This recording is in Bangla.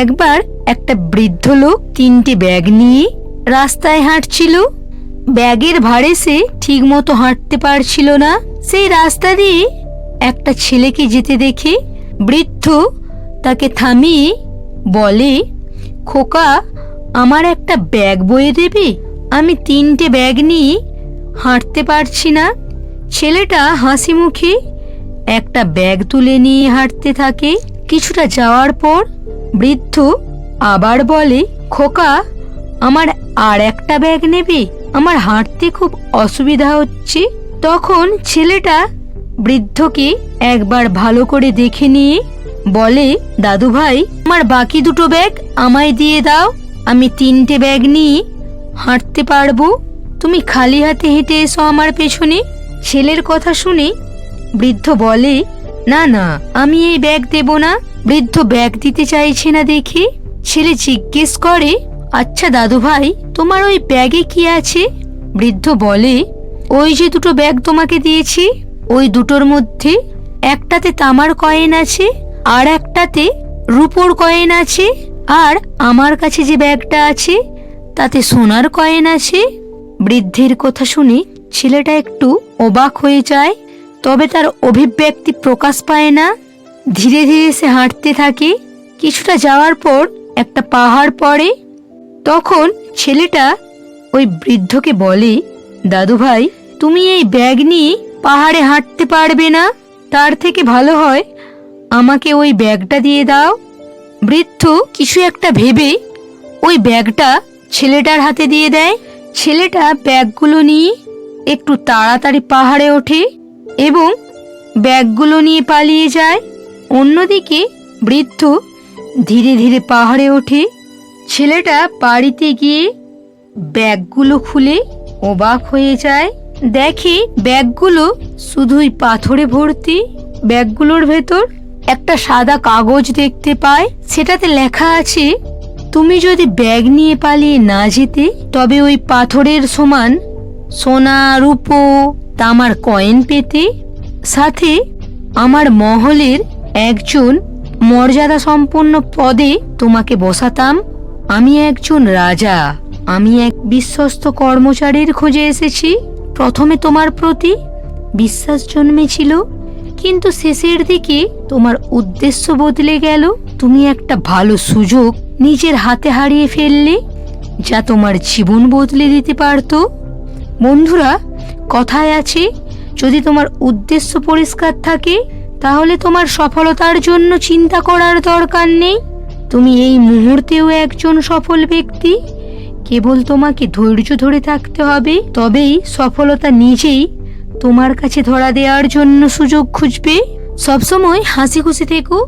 একবার একটা বৃদ্ধ লোক তিনটে ব্যাগ নিয়ে রাস্তায় হাঁটছিল। ব্যাগের ভারে সে ঠিক মতো হাঁটতে পারছিল না। সেই রাস্তা দিয়ে একটা ছেলেকে যেতে দেখে বৃদ্ধ তাকে থামিয়ে বলে, খোকা, আমার একটা ব্যাগ বয়ে দেবে। আমি তিনটে ব্যাগ নিয়ে হাঁটতে পারছি না। ছেলেটা হাসি মুখে একটা ব্যাগ তুলে নিয়ে হাঁটতে থাকে। কিছুটা যাওয়ার পর বৃদ্ধ আবার বলে, খোকা, আমার আর একটা ব্যাগ নেবে? আমার হাঁটতে খুব অসুবিধা হচ্ছে। তখন ছেলেটা বৃদ্ধকে একবার ভালো করে দেখে নিয়ে বলে, দাদু ভাই, আমার বাকি দুটো ব্যাগ আমায় দিয়ে দাও। আমি তিনটে ব্যাগ নিয়ে হাঁটতে পারব। তুমি খালি হাতে হেঁটে এসো আমার পেছনে। ছেলের কথা শুনে বৃদ্ধ বলে না না, আমি এই ব্যাগ দেব না। বৃদ্ধ ব্যাগ দিতে চাইছে না দেখে। ছেলে জিজ্ঞেস করে আচ্ছা দাদু ভাই, তোমার ওই ব্যাগে কি আছে? বৃদ্ধ বলে, ওই যে দুটো ব্যাগ তোমাকে দিয়েছি। ওই দুটোর মধ্যে একটাতে তামার কয়েন আছে, আর একটাতে রূপোর কয়েন আছে, আর আমার কাছে যে ব্যাগটা আছে, তাতে সোনার কয়েন আছে। বৃদ্ধের কথা শুনে ছেলেটা একটু অবাক হয়ে যায়। তবে তার অভিব্যক্তি প্রকাশ পায় না। ধীরে ধীরে সে হাঁটতে থাকে। কিছুটা যাওয়ার পর একটা পাহাড় পড়ে। তখন ছেলেটা ওই বৃদ্ধকে বলে, দাদু ভাই, তুমি এই ব্যাগ নিয়ে পাহাড়ে হাঁটতে পারবে না। তার থেকে ভালো হয় আমাকে ওই ব্যাগটা দিয়ে দাও। বৃদ্ধ কিছু একটা ভেবে ওই ব্যাগটা ছেলেটার হাতে দিয়ে দেয়। ছেলেটা ব্যাগগুলো নিয়ে একটু তাড়াতাড়ি পাহাড়ে ওঠে। এবং ব্যাগগুলো নিয়ে পালিয়ে যায়। অন্যদিকে বৃদ্ধ ধীরে ধীরে পাহাড়ে ওঠে। ছেলেটা বাড়িতে গিয়ে ব্যাগগুলো খুলে অবাক হয়ে যায়। দেখে ব্যাগগুলো শুধুই পাথরে ভর্তি। ব্যাগগুলোর ভেতর একটা সাদা কাগজ দেখতে পায়। সেটাতে লেখা আছে, তুমি যদি ব্যাগ নিয়ে পালিয়ে না যেতে, তবে ওই পাথরের সমান সোনা, রূপো তামার কয়েন পেতে, সাথে আমার মহলের একজন মর্যাদা সম্পন্ন পদে তোমাকে বসাতাম। আমি একজন রাজা, আমি এক বিশ্বস্ত কর্মচারীর খোঁজে এসেছি। প্রথমে তোমার প্রতি বিশ্বাস জন্মেছিল, কিন্তু শেষের দিকে তোমার উদ্দেশ্য বদলে গেল। তুমি একটা ভালো সুযোগ নিজের হাতে হারিয়ে ফেললে, যা তোমার জীবন বদলে দিতে পারতো। বন্ধুরা কথায় আছে, যদি তোমার উদ্দেশ্য পরিষ্কার থাকে, তাহলে তোমার সফলতার জন্য চিন্তা করার দরকার নেই। তুমি এই মুহূর্তেও একজন সফল ব্যক্তি। কেবল তোমাকে ধৈর্য ধরে থাকতে হবে, তবেই সফলতা নিজেই তোমার কাছে ধরা দেওয়ার জন্য সুযোগ খুঁজবে। সবসময় হাসি খুশি থেকো।